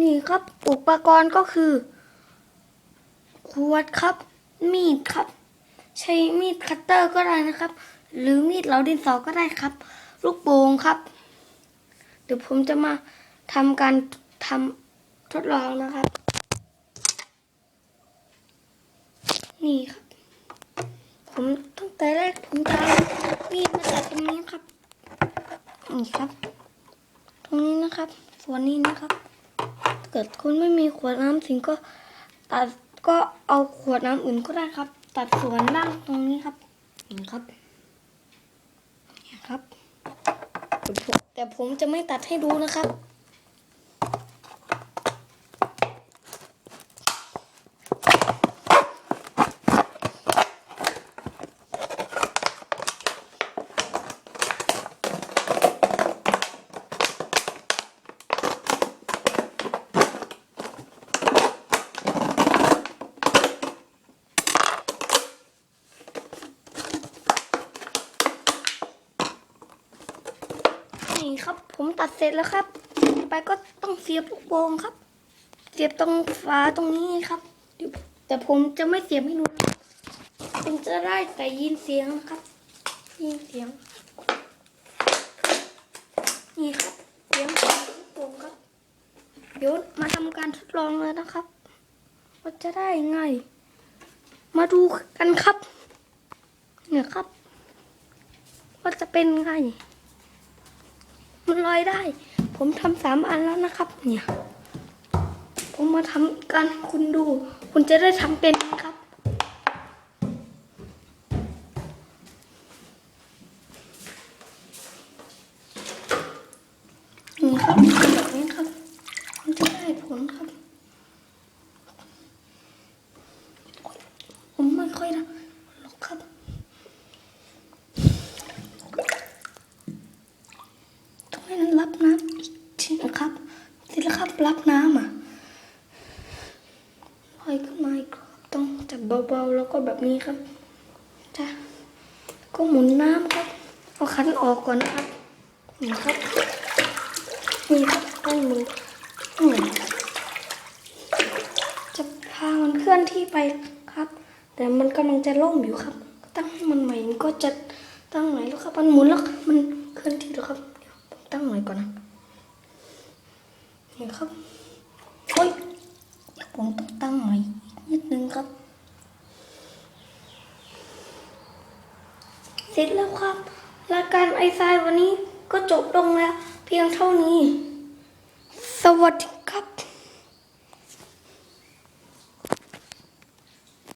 นี่ครับอุปกรณ์ก็คือ ขวดครับ มีดครับ ใช้มีดคัตเตอร์ก็ได้นะครับ หรือมีดเหลาดินสอก็ได้ครับ ลูกโป่งครับ เดี๋ยวผมจะมาทำการทำทดลองนะครับ นี่ครับ ผมตั้งแต่แรกผมจะมีดมาตัดตรงนี้ครับ นี่ครับ ตรงนี้นะครับ ส่วนนี้นะครับ เกิดคุณไม่มีขวดน้ำสิงก็ตัดก็เอาขวดน้ำอื่นก็ได้ครับ ตัดส่วนล่างตรงนี้ครับนี่ครับนี่ครับ แต่ผมแต่ผมจะไม่ตัดให้ดูนะครับ นี่ครับ ผมตัดเสร็จแล้วครับ ไปก็ต้องเสียบลูกโป่งครับ เสียบตรงฝาตรงนี้ครับเดี๋ยวแต่ผมจะไม่เสียบให้ดูนะครับเป็นจะได้แต่ยินเสียงนะครับ ยินเสียง นี่ครับเสียงของลูกโป่งครับเดี๋ยวมาทำการทดลองเลยนะครับว่าจะได้ไง มาดูกันครับ เนี่ยครับว่าจะเป็นไง มันลอยได้ ผมทำสามอันแล้วนะครับ เนี่ย ผมมาทำกันคุณดู คุณจะได้ทำเป็นครับ นี่ครับแบบนี้ครับ คุณจะได้ผลครับ ผมไม่ค่อยนะหรอกครับ ต้องให้มัน รับน้ำอีกทีนะครับเสร็จแล้วครับรับน้ำอะลอยขึ้นมาอีกรอบต้องจับเบาๆแล้วก็แบบนี้ครับจ้ะก็หมุนน้ำครับเอาคันออกก่อนนะครับนี่ครับนี่ครับต้องหมุนอืมจะพามันเคลื่อนที่ไปครับ แต่มันกำลังจะล่มอยู่ครับ ตั้งมันใหม่มันก็จะตั้งไหนแล้วครับ มันหมุนแล้วมันเคลื่อนที่แล้วครับ เดี๋ยวผมตั้งหม่ก่อนนะนี่ครับโอ้ยผมต้องตั้งใหม่อยนิดนึงครับ เสร็จแล้วครับ รายการไอซายวันนี้ก็จบลงแล้ว เพียงเท่านี้ สวัสดีครับ